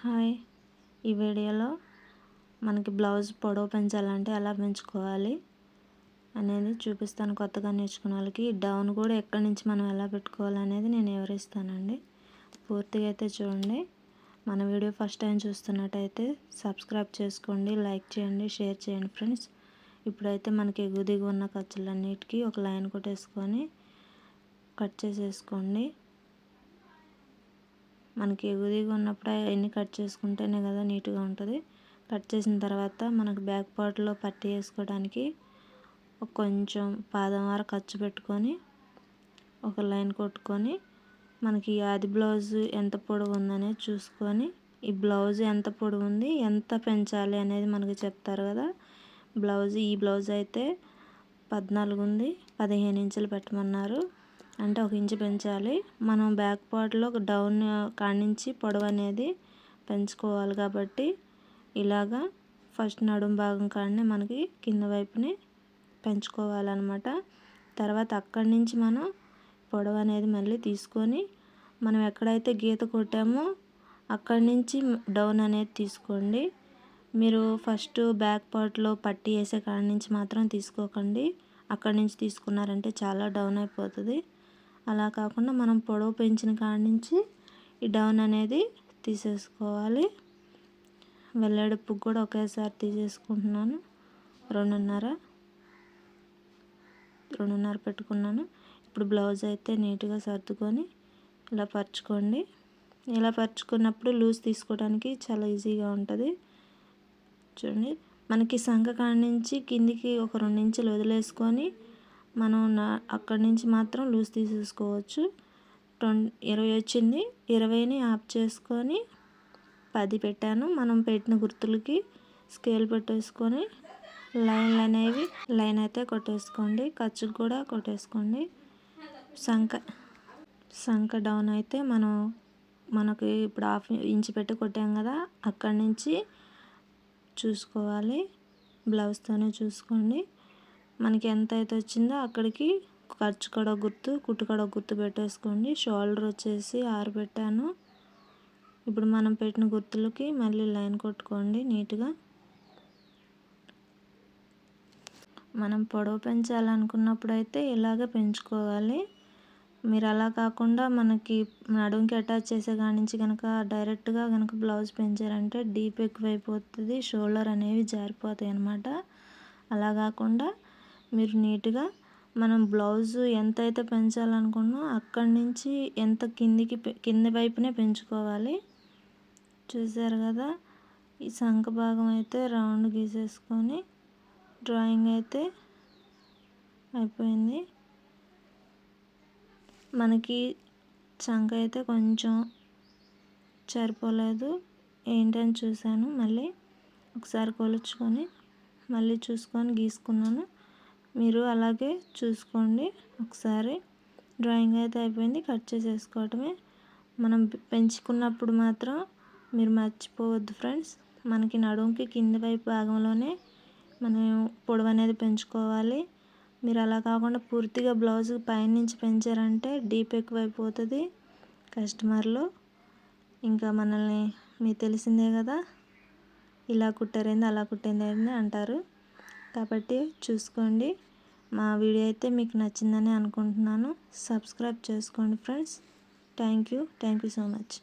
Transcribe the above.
Hi. ఈ వీడియోలో మనకి బ్లౌజ్ పొడవు పెంచాలంటే ఎలా పెంచుకోవాలి అనేది చూపిస్తాను కొత్తగా నేర్చుకున్న వాళ్ళకి. డౌన్ కూడా ఎక్కడి నుంచి మనం ఎలా పెట్టుకోవాలి అనేది నేను వివరిస్తానండి. పూర్తిగా అయితే చూడండి. మన వీడియో ఫస్ట్ టైం చూస్తున్నట్టయితే సబ్స్క్రైబ్ చేసుకోండి లైక్ చేయండి షేర్ చేయండి ఫ్రెండ్స్. ఇప్పుడైతే మనకి ఎగుదిగు ఉన్న ఖర్చులన్నిటికీ ఒక లైన్ కొట్టేసుకొని కట్ చేసేసుకోండి. మనకి ఎగుదిగా ఉన్నప్పుడు అవన్నీ కట్ చేసుకుంటేనే కదా నీట్గా ఉంటుంది. కట్ చేసిన తర్వాత మనకు బ్యాక్ పార్ట్లో పట్టి వేసుకోవడానికి కొంచెం పాదం వరకు ఖర్చు పెట్టుకొని ఒక లైన్ కొట్టుకొని మనకి ఆది బ్లౌజ్ ఎంత పొడవు ఉందనేది చూసుకొని ఈ బ్లౌజ్ ఎంత పొడవు ఉంది ఎంత పెంచాలి అనేది మనకి చెప్తారు కదా. బ్లౌజ్ ఈ బ్లౌజ్ అయితే పద్నాలుగు ఉంది పదిహేను ఇంచులు పెట్టమన్నారు. అంటే ఒక ఇంచు పెంచాలి. మనం బ్యాక్ పార్ట్లో డౌన్ కాడి నుంచి పొడవు అనేది పెంచుకోవాలి కాబట్టి ఇలాగా ఫస్ట్ నడుం భాగం కాడనే మనకి కింద వైపుని పెంచుకోవాలన్నమాట. తర్వాత అక్కడి నుంచి మనం పొడవు అనేది మళ్ళీ తీసుకొని మనం ఎక్కడైతే గీత కొట్టామో అక్కడి నుంచి డౌన్ అనేది తీసుకోండి. మీరు ఫస్ట్ బ్యాక్ పార్ట్లో పట్టి వేసే కాడి నుంచి మాత్రం తీసుకోకండి. అక్కడి నుంచి తీసుకున్నారంటే చాలా డౌన్ అయిపోతుంది. అలా కాకుండా మనం పొడవు పెంచిన కాడి నుంచి ఈ డౌన్ అనేది తీసేసుకోవాలి. వెల్లడుపు కూడా ఒకేసారి తీసేసుకుంటున్నాను. రెండున్నర రెండున్నర పెట్టుకున్నాను. ఇప్పుడు బ్లౌజ్ అయితే నీట్గా సర్దుకొని ఇలా పరుచుకోండి. ఇలా పరుచుకున్నప్పుడు లూజ్ తీసుకోవడానికి చాలా ఈజీగా ఉంటుంది. చూడండి మనకి సంఖ కాడి నుంచి కిందికి ఒక రెండు ఇంచులు వదిలేసుకొని మనం నా అక్కడి నుంచి మాత్రం లూజ్ తీసేసుకోవచ్చు. ట్వం ఇరవై వచ్చింది. ఇరవైని ఆఫ్ చేసుకొని పది పెట్టాను. మనం పెట్టిన గుర్తులకి స్కేల్ పెట్టేసుకొని లైన్లు అనేవి లైన్ అయితే కొట్టేసుకోండి. ఖర్చుకు కూడా కొట్టేసుకోండి. సంఖ సంఖ డౌన్ అయితే మనం మనకి ఇప్పుడు హాఫ్ ఇంచి పెట్టి కొట్టాం కదా అక్కడి నుంచి చూసుకోవాలి. బ్లౌజ్తోనే చూసుకోండి. మనకి ఎంత అయితే వచ్చిందో అక్కడికి ఖర్చు కూడా గుర్తు కుట్టు కూడా గుర్తు పెట్టేసుకోండి. షోల్డర్ వచ్చేసి ఆరు పెట్టాను. ఇప్పుడు మనం పెట్టిన గుర్తులకి మళ్ళీ లైన్ కొట్టుకోండి నీట్గా. మనం పొడవు పెంచాలనుకున్నప్పుడు అయితే ఇలాగ పెంచుకోవాలి. మీరు అలా కాకుండా మనకి నడుంకి అటాచ్ చేసే కాడి నుంచి కనుక డైరెక్ట్గా కనుక బ్లౌజ్ పెంచారంటే డీప్ ఎక్కువైపోతుంది. షోల్డర్ అనేవి జారిపోతాయి అన్నమాట అలా కాకుండా మీరు నీట్గా మనం బ్లౌజ్ ఎంత అయితే పెంచాలనుకున్నా అక్కడి నుంచి ఎంత కిందికి కింది వైపునే పెంచుకోవాలి. చూసారు కదా? ఈ సంఖ భాగం అయితే రౌండ్ గీసేసుకొని డ్రాయింగ్ అయితే అయిపోయింది. మనకి చంక అయితే కొంచెం సరిపోలేదు. ఏంటని చూశాను మళ్ళీ. ఒకసారి కొలుచుకొని మళ్ళీ చూసుకొని గీసుకున్నాను. మీరు అలాగే చూసుకోండి. ఒకసారి డ్రాయింగ్ అయితే అయిపోయింది. కట్ చేసేసుకోవటమే. మనం పెంచుకున్నప్పుడు మాత్రం మీరు మర్చిపోవద్దు ఫ్రెండ్స్. మనకి నడుంకి కింది వైపు భాగంలోనే మనం పొడవు అనేది పెంచుకోవాలి. మీరు అలా కాకుండా పూర్తిగా బ్లౌజ్ పైనుంచి పెంచారంటే డీప్ ఎక్కువైపోతుంది కస్టమర్లు. ఇంకా మనల్ని మీకు తెలిసిందే కదా. ఇలా కుట్టారైంది అలా కుట్టింది అంటారు. కాబట్టి చూసుకోండి. మా వీడియో అయితే మీకు నచ్చిందని అనుకుంటున్నాను. సబ్స్క్రైబ్ చేసుకోండి friends. Thank you thank you so much